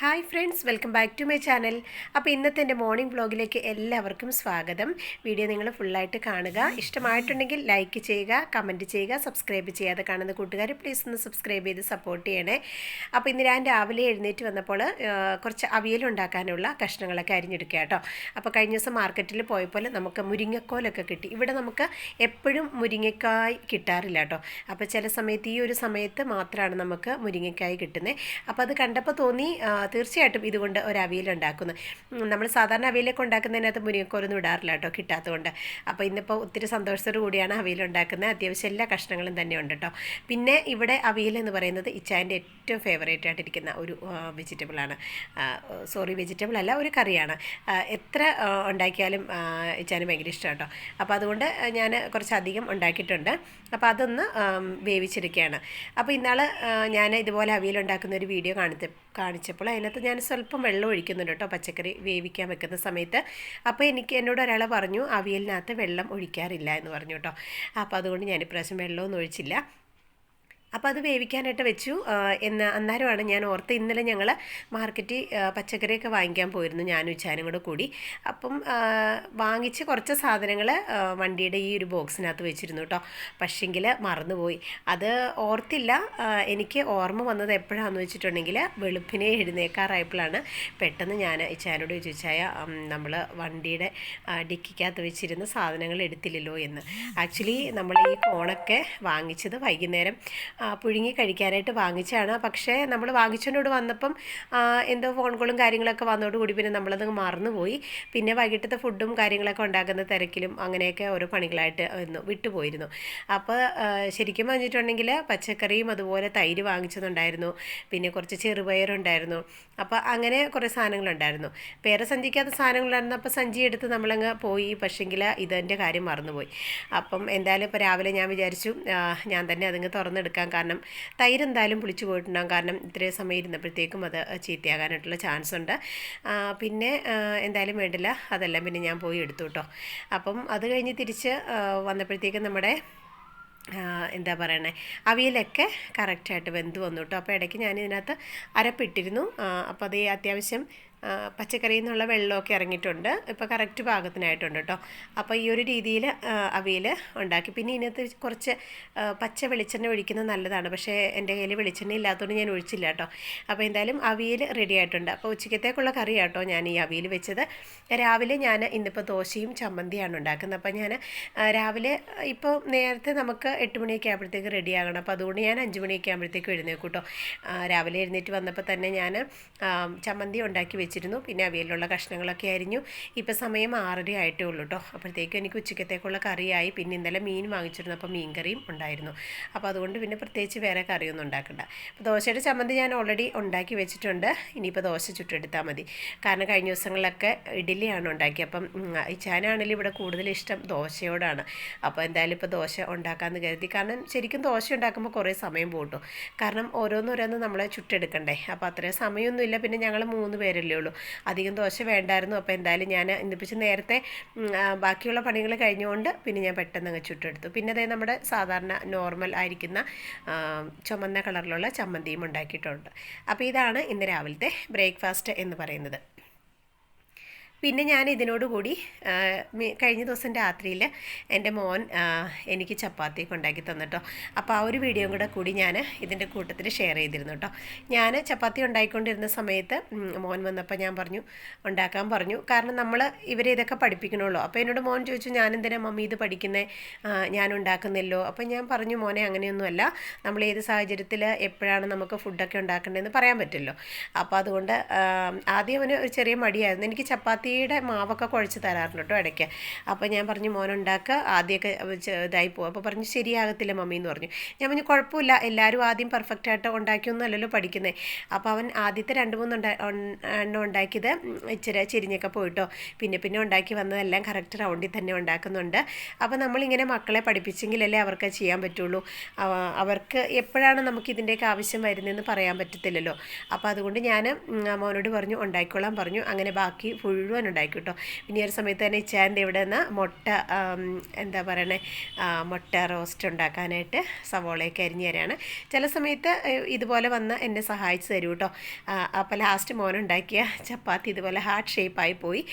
Hi friends welcome back to my channel അപ്പോൾ ഇന്നത്തെ എന്റെ മോർണിംഗ് വ്ളോഗിലേക്ക് എല്ലാവർക്കും സ്വാഗതം. വീഡിയോ നിങ്ങൾ ഫുള്ളായിട്ട് കാണുക. ഇഷ്ടമായിട്ടുണ്ടെങ്കിൽ ലൈക്ക് ചെയ്യുക കമന്റ് ചെയ്യുക സബ്സ്ക്രൈബ് ചെയ്യാതെ കാണുന്ന കൂട്ടുകാർ പ്ലീസ് ഒന്ന് സബ്സ്ക്രൈബ് ചെയ്ത് സപ്പോർട്ട് ചെയ്യണേ. അപ്പോൾ ഇന്ന് ഞാൻ രാവിലെ എഴുന്നേറ്റ് വന്നപ്പോൾ കുറച്ച് അവിയലുണ്ടാക്കാനുള്ള കഷ്ണങ്ങളൊക്കെ അരിഞ്ഞെടുക്കുക കേട്ടോ. അപ്പോൾ കഴിഞ്ഞ ദിവസം മാർക്കറ്റിൽ പോയപ്പോൾ നമുക്ക് മുരിങ്ങക്കോലൊക്കെ കിട്ടി. ഇവിടെ നമുക്ക് എപ്പോഴും മുരിങ്ങക്കായ് കിട്ടാറില്ല കേട്ടോ. അപ്പോൾ ചില സമയത്ത് ഈ ഒരു സമയത്ത് മാത്രമാണ് നമുക്ക് മുരിങ്ങക്കായ് കിട്ടുന്നത് അപ്പോൾ അത് കണ്ടപ്പോൾ തോന്നി തീർച്ചയായിട്ടും ഇതുകൊണ്ട് ഒരു അവിയൽ ഉണ്ടാക്കുന്നു. നമ്മൾ സാധാരണ അവിയലൊക്കെ ഉണ്ടാക്കുന്നതിനകത്ത് മുരിങ്ങക്കോലൊന്നും ഇടാറില്ല കേട്ടോ കിട്ടാത്തതുകൊണ്ട്. അപ്പോൾ ഇന്നിപ്പോൾ ഒത്തിരി സന്തോഷത്തോടു കൂടിയാണ് അവിയൽ ഉണ്ടാക്കുന്നത്. അത്യാവശ്യം എല്ലാ കഷ്ണങ്ങളും തന്നെ ഉണ്ട് കേട്ടോ. പിന്നെ ഇവിടെ അവിയൽ എന്ന് പറയുന്നത് ഇച്ചായന്റെ ഏറ്റവും ഫേവറേറ്റ് ആയിട്ടിരിക്കുന്ന ഒരു വെജിറ്റബിളാണ് സോറി വെജിറ്റബിൾ അല്ല ഒരു കറിയാണ്. എത്ര ഉണ്ടാക്കിയാലും ഇച്ചാന് ഭയങ്കര ഇഷ്ടം കേട്ടോ. അപ്പോൾ അതുകൊണ്ട് ഞാൻ കുറച്ചധികം ഉണ്ടാക്കിയിട്ടുണ്ട്. അപ്പോൾ അതൊന്ന് വേവിച്ചിരിക്കുകയാണ് അപ്പോൾ ഇന്നാൾ ഞാൻ ഇതുപോലെ അവിയൽ ഉണ്ടാക്കുന്ന ഒരു വീഡിയോ കാണിച്ച കാണിച്ചപ്പോൾ അതിനകത്ത് ഞാൻ സ്വല്പം വെള്ളം ഒഴിക്കുന്നുണ്ട് കേട്ടോ പച്ചക്കറി വേവിക്കാൻ വെക്കുന്ന സമയത്ത്. അപ്പോൾ എനിക്ക് എന്നോട് ഒരാൾ പറഞ്ഞു അവിയലിനകത്ത് വെള്ളം ഒഴിക്കാറില്ല എന്ന് പറഞ്ഞു കേട്ടോ. അപ്പോൾ അതുകൊണ്ട് ഞാൻ ഇപ്രാവശ്യം വെള്ളമൊന്നും ഒഴിച്ചില്ല. അപ്പോൾ അത് വേവിക്കാനായിട്ട് വെച്ചു. എന്ന അന്നേരമാണ് ഞാൻ ഓർത്ത് ഇന്നലെ ഞങ്ങൾ മാർക്കറ്റിൽ പച്ചക്കറിയൊക്കെ വാങ്ങിക്കാൻ പോയിരുന്നു ഞാനും ഉച്ചാനും കൂടെ കൂടി. അപ്പം വാങ്ങിച്ച് കുറച്ച് സാധനങ്ങൾ വണ്ടിയുടെ ഈ ഒരു ബോക്സിനകത്ത് വെച്ചിരുന്നു കേട്ടോ പക്ഷെങ്കിൽ മറന്നുപോയി. അത് ഓർത്തില്ല. എനിക്ക് ഓർമ്മ വന്നത് എപ്പോഴാണെന്ന് വെച്ചിട്ടുണ്ടെങ്കിൽ വെളുപ്പിനെ എഴുന്നേക്കാറായപ്പോഴാണ്. പെട്ടെന്ന് ഞാൻ ഇച്ചാനോട് ചോദിച്ചായ നമ്മൾ വണ്ടിയുടെ ഡിക്കിക്കകത്ത് വെച്ചിരുന്ന സാധനങ്ങൾ എടുത്തില്ലല്ലോ എന്ന്. ആക്ച്വലി നമ്മൾ ഈ ഫോണൊക്കെ വാങ്ങിച്ചത് വൈകുന്നേരം പുഴുങ്ങി കഴിക്കാനായിട്ട് വാങ്ങിച്ചാണ് പക്ഷേ നമ്മൾ വാങ്ങിച്ചതിനോട് വന്നപ്പം എന്തോ ഫോൺ കോളും കാര്യങ്ങളൊക്കെ വന്നതോടുകൂടി പിന്നെ നമ്മളത് മറന്നുപോയി. പിന്നെ വൈകിട്ടത്തെ ഫുഡും കാര്യങ്ങളൊക്കെ ഉണ്ടാക്കുന്ന തിരക്കിലും അങ്ങനെയൊക്കെ ഓരോ പണികളായിട്ട് ഒന്ന് വിട്ടുപോയിരുന്നു. അപ്പോൾ ശരിക്കും പറഞ്ഞിട്ടുണ്ടെങ്കിൽ പച്ചക്കറിയും അതുപോലെ തൈര് വാങ്ങിച്ചതുണ്ടായിരുന്നു. പിന്നെ കുറച്ച് ചെറുപയറുണ്ടായിരുന്നു. അപ്പോൾ അങ്ങനെ കുറേ സാധനങ്ങളുണ്ടായിരുന്നു. വേറെ സഞ്ചിക്കാത്ത സാധനങ്ങളായിരുന്നു. അപ്പോൾ സഞ്ചി എടുത്ത് നമ്മളങ്ങ് പോയി. പക്ഷെങ്കിൽ ഇതെന്റെ കാര്യം മറന്നുപോയി. അപ്പം എന്തായാലും ഇപ്പോൾ രാവിലെ ഞാൻ വിചാരിച്ചു ഞാൻ തന്നെ അതങ്ങ് തുറന്നെടുക്കാം കാരണം തൈര് എന്തായാലും പുളിച്ചു പോയിട്ടുണ്ടാകും കാരണം ഇത്രയും സമയം ഇരുന്നപ്പോഴത്തേക്കും അത് ചീത്തയാകാനായിട്ടുള്ള ചാൻസ് ഉണ്ട്. പിന്നെ എന്തായാലും വേണ്ടില്ല. അതെല്ലാം പിന്നെ ഞാൻ പോയി എടുത്തു കേട്ടോ അപ്പം അത് കഴിഞ്ഞ് തിരിച്ച് വന്നപ്പോഴത്തേക്കും നമ്മുടെ എന്താ പറയണേ അവിയലൊക്കെ കറക്റ്റായിട്ട് വെന്ത് വന്നു കേട്ടോ അപ്പോൾ ഇടയ്ക്ക് ഞാൻ ഇതിനകത്ത് അരപ്പിട്ടിരുന്നു അപ്പോൾ അത് അത്യാവശ്യം പച്ചക്കറിയിൽ നിന്നുള്ള വെള്ളമൊക്കെ ഇറങ്ങിയിട്ടുണ്ട്. ഇപ്പോൾ കറക്റ്റ് പാകത്തിനായിട്ടുണ്ട് കേട്ടോ അപ്പോൾ ഈ ഒരു രീതിയിൽ അവിയൽ ഉണ്ടാക്കി. പിന്നെ ഇതിനകത്ത് കുറച്ച് പച്ച വെളിച്ചെണ്ണ ഒഴിക്കുന്നത് നല്ലതാണ്. പക്ഷേ എന്റെ കയ്യിൽ വെളിച്ചെണ്ണ ഇല്ലാത്തതുകൊണ്ട് ഞാൻ ഒഴിച്ചില്ല കേട്ടോ അപ്പോൾ എന്തായാലും അവിയൽ റെഡി ആയിട്ടുണ്ട്. അപ്പോൾ ഉച്ചക്കത്തേക്കുള്ള കറി കേട്ടോ ഞാൻ ഈ അവിയൽ വെച്ചത്. രാവിലെ ഞാൻ ഇന്നിപ്പോൾ ദോശയും ചമ്മന്തിയാണ് ഉണ്ടാക്കുന്നത്. അപ്പോൾ ഞാൻ രാവിലെ ഇപ്പോൾ നേരത്തെ നമുക്ക് എട്ട് മണിയൊക്കെ ആകുമ്പോഴത്തേക്ക് റെഡി ആകണം. അപ്പോൾ അതുകൊണ്ട് ഞാൻ അഞ്ച് മണിയൊക്കെ ആകുമ്പോഴത്തേക്ക് എഴുന്നേക്കും കേട്ടോ രാവിലെ എഴുന്നേറ്റ് വന്നപ്പോൾ തന്നെ ഞാൻ ചമ്മന്തി ഉണ്ടാക്കി വെച്ചിരുന്നു. പിന്നെ അവിയലിലുള്ള കഷ്ണങ്ങളൊക്കെ ആയിരുന്നു ഇപ്പോൾ സമയം ആറര ആയിട്ടേ ഉള്ളൂ കേട്ടോ അപ്പോഴത്തേക്കും എനിക്ക് ഉച്ചക്കത്തേക്കുള്ള കറിയായി. പിന്നെ ഇന്നലെ മീൻ വാങ്ങിച്ചിരുന്നു. അപ്പോൾ മീൻ കറിയും ഉണ്ടായിരുന്നു. അപ്പോൾ അതുകൊണ്ട് പിന്നെ പ്രത്യേകിച്ച് വേറെ കറിയൊന്നും ഉണ്ടാക്കണ്ട. അപ്പോൾ ദോശയുടെ ചമ്മന്തി ഞാൻ ഓൾറെഡി ഉണ്ടാക്കി വെച്ചിട്ടുണ്ട്. ഇനിയിപ്പോൾ ദോശ ചുട്ടെടുത്താൽ മതി. കാരണം കഴിഞ്ഞ ദിവസങ്ങളിലൊക്കെ ഇഡ്ഡലിയാണ് ഉണ്ടാക്കിയത്. അപ്പം ഇച്ചാനാണെങ്കിലും ഇവിടെ കൂടുതൽ ഇഷ്ടം ദോശയോടാണ്. അപ്പോൾ എന്തായാലും ഇപ്പോൾ ദോശ ഉണ്ടാക്കാമെന്ന് കരുതി. കാരണം ശരിക്കും ദോശ ഉണ്ടാക്കുമ്പോൾ കുറേ സമയം പോട്ടു കാരണം ഓരോന്നോരോന്ന് നമ്മളെ ചുട്ടെടുക്കണ്ടേ. അപ്പോൾ അത്രയും സമയമൊന്നുമില്ല. പിന്നെ ഞങ്ങൾ മൂന്ന് പേരല്ലേ ഉള്ളൂ അധികം ദോശ വേണ്ടായിരുന്നു. അപ്പോൾ എന്തായാലും ഞാൻ ഇന്നിപ്പിച്ച് നേരത്തെ ബാക്കിയുള്ള പണികൾ കഴിഞ്ഞുകൊണ്ട് പിന്നെ ഞാൻ പെട്ടെന്ന് അങ്ങ് ചുട്ടെടുത്തു. പിന്നെ അതേ നമ്മുടെ സാധാരണ നോർമൽ ആയിരിക്കുന്ന ചുമന്ന കളറിലുള്ള ചമ്മന്തിയും ഉണ്ടാക്കിയിട്ടുണ്ട്. അപ്പോൾ ഇതാണ് ഇന്ന് രാവിലത്തെ ബ്രേക്ക്ഫാസ്റ്റ് എന്ന് പറയുന്നത്. പിന്നെ ഞാൻ ഇതിനോടുകൂടി കഴിഞ്ഞ ദിവസം രാത്രിയിൽ എന്റെ മോൻ എനിക്ക് ചപ്പാത്തി ഉണ്ടാക്കി തന്നിട്ടോ. അപ്പോൾ ആ ഒരു വീഡിയോ കൂടെ കൂടി ഞാൻ ഇതിന്റെ കൂട്ടത്തിൽ ഷെയർ ചെയ്തിരുന്നു കേട്ടോ ഞാൻ ചപ്പാത്തി ഉണ്ടാക്കിക്കൊണ്ടിരുന്ന സമയത്ത് മോൻ വന്നപ്പോൾ ഞാൻ പറഞ്ഞു ഉണ്ടാക്കാൻ പറഞ്ഞു. കാരണം നമ്മൾ ഇവരെ ഇതൊക്കെ പഠിപ്പിക്കണമല്ലോ അപ്പോൾ എന്നോട് മോൻ ചോദിച്ചു ഞാൻ എന്തിനാ മമ്മി ഇത് പഠിക്കുന്നത് ഞാൻ ഉണ്ടാക്കുന്നില്ലോ അപ്പോൾ ഞാൻ പറഞ്ഞു മോനെ അങ്ങനെയൊന്നുമല്ല. നമ്മൾ ഏത് സാഹചര്യത്തിൽ എപ്പോഴാണ് നമുക്ക് ഫുഡൊക്കെ ഉണ്ടാക്കേണ്ടതെന്ന് പറയാൻ പറ്റുമല്ലോ അപ്പോൾ അതുകൊണ്ട് ആദ്യം അവന് ഒരു ചെറിയ മടിയായിരുന്നു. എനിക്ക് ചപ്പാത്തിയുടെ മാവൊക്കെ കുഴച്ച് തരാറുണ്ട് കേട്ടോ ഇടയ്ക്ക്. അപ്പോൾ ഞാൻ പറഞ്ഞു മോനുണ്ടാക്കുക ആദ്യമൊക്കെ ഇതായി പോകും അപ്പോൾ പറഞ്ഞു ശരിയാകത്തില്ല മമ്മി എന്ന് പറഞ്ഞു. ഞാൻ പറഞ്ഞു കുഴപ്പമില്ല എല്ലാവരും ആദ്യം പെർഫെക്റ്റ് ആയിട്ട് ഉണ്ടാക്കിയൊന്നും അല്ലല്ലോ പഠിക്കുന്നത് അപ്പോൾ അവൻ ആദ്യത്തെ രണ്ട് മൂന്ന് എണ്ണം ഉണ്ടാക്കിയത് ഇച്ചിരി ചെരിഞ്ഞൊക്കെ പോയിട്ടോ. പിന്നെ പിന്നെ ഉണ്ടാക്കി വന്നതെല്ലാം കറക്റ്റ് റൗണ്ടിൽ തന്നെ ഉണ്ടാക്കുന്നുണ്ട്. അപ്പോൾ നമ്മളിങ്ങനെ മക്കളെ പഠിപ്പിച്ചെങ്കിലല്ലേ അവർക്ക് ചെയ്യാൻ പറ്റുള്ളൂ. അവർക്ക് എപ്പോഴാണ് നമുക്ക് ഇതിന്റെയൊക്കെ ആവശ്യം വരുന്നതെന്ന് പറയാൻ പറ്റത്തില്ലല്ലോ. അപ്പോൾ അതുകൊണ്ട് ഞാൻ മോനോട് പറഞ്ഞു ഉണ്ടാക്കിക്കോളാൻ പറഞ്ഞു. അങ്ങനെ ബാക്കി മുഴുവൻ ഉണ്ടാക്കി കേട്ടോ പിന്നെ ഒരു സമയത്ത് തന്നെ ഇച്ചാന്റെ ഇവിടെ നിന്ന് മുട്ട എന്താ പറയണേ മുട്ട റോസ്റ്റ് ഉണ്ടാക്കാനായിട്ട് സവോളയൊക്കെ അരിഞ്ഞു തരാണ്. ചില സമയത്ത് ഇതുപോലെ വന്ന് എന്നെ സഹായിച്ചു തരൂ കേട്ടോ അപ്പോൾ ലാസ്റ്റ് മോനുണ്ടാക്കിയ ചപ്പാത്തി ഇതുപോലെ ഹാർട്ട് ഷേപ്പായി പോയി.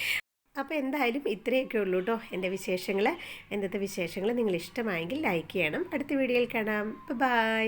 അപ്പോൾ എന്തായാലും ഇത്രയൊക്കെ ഉള്ളൂ കേട്ടോ എന്റെ വിശേഷങ്ങൾ ഇന്നത്തെ വിശേഷങ്ങൾ നിങ്ങൾ ഇഷ്ടമായെങ്കിൽ ലൈക്ക് ചെയ്യണം. അടുത്ത വീഡിയോയിൽ കാണാം. ബൈ